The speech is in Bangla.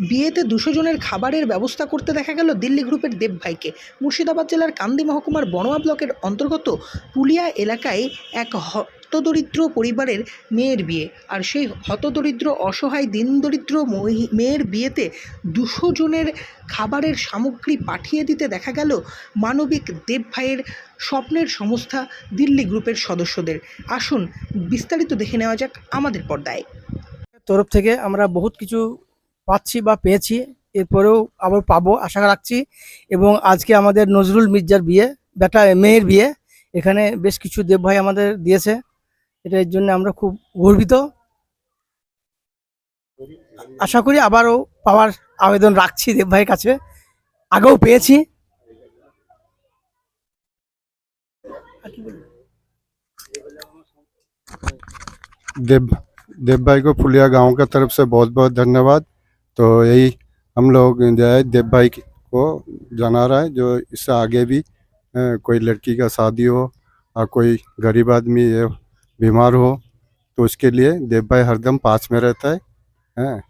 বিয়েতে দুশো জনের খাবারের ব্যবস্থা করতে দেখা গেল দিল্লি গ্রুপের দেব ভাইকে মুর্শিদাবাদ জেলার কান্দি মহকুমার বনোয়া ব্লকের অন্তর্গত পুলিয়া এলাকায় এক হতদরিদ্র পরিবারের মেয়ের বিয়ে। আর সেই হতদরিদ্র, অসহায়, দিনদরিদ্র মেয়ের বিয়েতে দুশো জনের খাবারের সামগ্রী পাঠিয়ে দিতে দেখা গেল মানবিক দেব ভাইয়ের স্বপ্নের সংস্থা দিল্লি গ্রুপের সদস্যদের। আসুন বিস্তারিত দেখে নেওয়া যাক আমাদের পর্দায়। তরফ থেকে আমরা বহুত কিছু পাচ্ছি বা পেয়েছি এরপরেও আবার পাবো আশা রাখছি এবং আজকে আমাদের নজরুল মির্জার বিয়ে বেটা মেয়ের বিয়ে এখানে বেশ কিছু দেব ভাই আমাদের দিয়েছে এটার জন্য আমরা খুব গর্বিত আশা করি আবারও পাওয়ার আবেদন রাখছি দেব ভাইয়ের কাছে আগেও পেয়েছি देव देव भाई को फुलिया गांव का तरफ से बहुत बहुत धन्यवाद तो यही हम लोग जो है देव भाई को जाना रहा है, जो इससे आगे भी कोई लड़की का शादी हो और कोई गरीब आदमी बीमार हो तो उसके लिए देव भाई हरदम पास में रहता है, हैं।